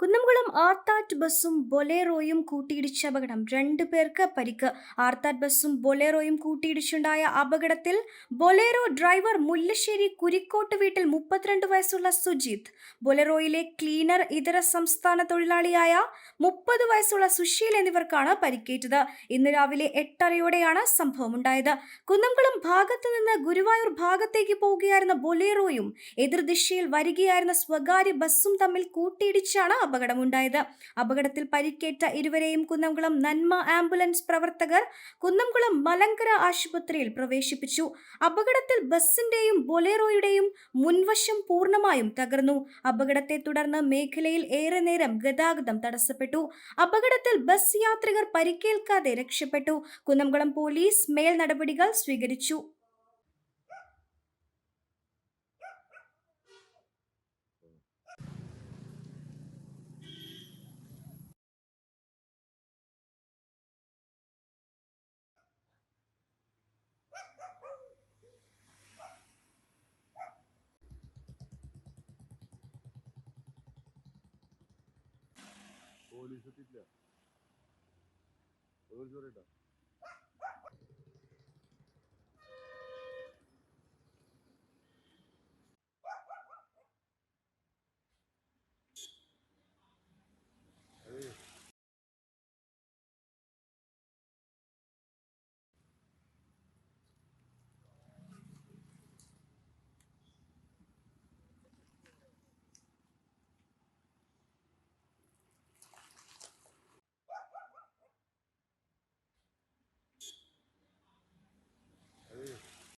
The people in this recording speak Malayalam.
കുന്നംകുളം ആർത്താറ്റ് ബസ്സും ബൊലേറോയും കൂട്ടിയിടിച്ച അപകടം. രണ്ടു പേർക്ക് പരിക്ക്. ആർത്താറ്റ് ബസ്സും ബൊലേറോയും കൂട്ടിയിടിച്ചുണ്ടായ അപകടത്തിൽ ബൊലേറോ ഡ്രൈവർ മുല്ലശ്ശേരി കുരിക്കോട്ട് വീട്ടിൽ മുപ്പത്തിരണ്ട് വയസ്സുള്ള സുജിത് ബൊലേറോയിലെ ക്ലീനർ ഇതര സംസ്ഥാന തൊഴിലാളിയായ മുപ്പത് വയസ്സുള്ള സുശീൽ എന്നിവർക്കാണ് പരിക്കേറ്റത്. ഇന്ന് രാവിലെ എട്ടരയോടെയാണ് സംഭവമുണ്ടായത്. കുന്നംകുളം ഭാഗത്തു നിന്ന് ഗുരുവായൂർ ഭാഗത്തേക്ക് പോവുകയായിരുന്ന ബൊലേറോയും എതിർദിശയിൽ വരികയായിരുന്ന സ്വകാര്യ ബസ്സും തമ്മിൽ കൂട്ടിയിടിച്ചാണ് അപകടമുണ്ടായത്. അപകടത്തിൽ പരിക്കേറ്റ ഇരുവരെയും കുന്നംകുളം നന്മ ആംബുലൻസ് പ്രവർത്തകർ കുന്നംകുളം മലങ്കര ആശുപത്രിയിൽ പ്രവേശിപ്പിച്ചു. അപകടത്തിൽ ബസിന്റെയും ബൊലേറോയുടെയും മുൻവശം പൂർണമായും തകർന്നു. അപകടത്തെ തുടർന്ന് മേഖലയിൽ ഏറെ നേരം ഗതാഗതം തടസ്സപ്പെട്ടു. അപകടത്തിൽ ബസ് യാത്രികർ പരിക്കേൽക്കാതെ രക്ഷപ്പെട്ടു. കുന്നംകുളം പോലീസ് മേൽ നടപടികൾ സ്വീകരിച്ചു. പോലീസ് എത്തിയിട്ടില്ല പോലീസ് പറയട്ടോ.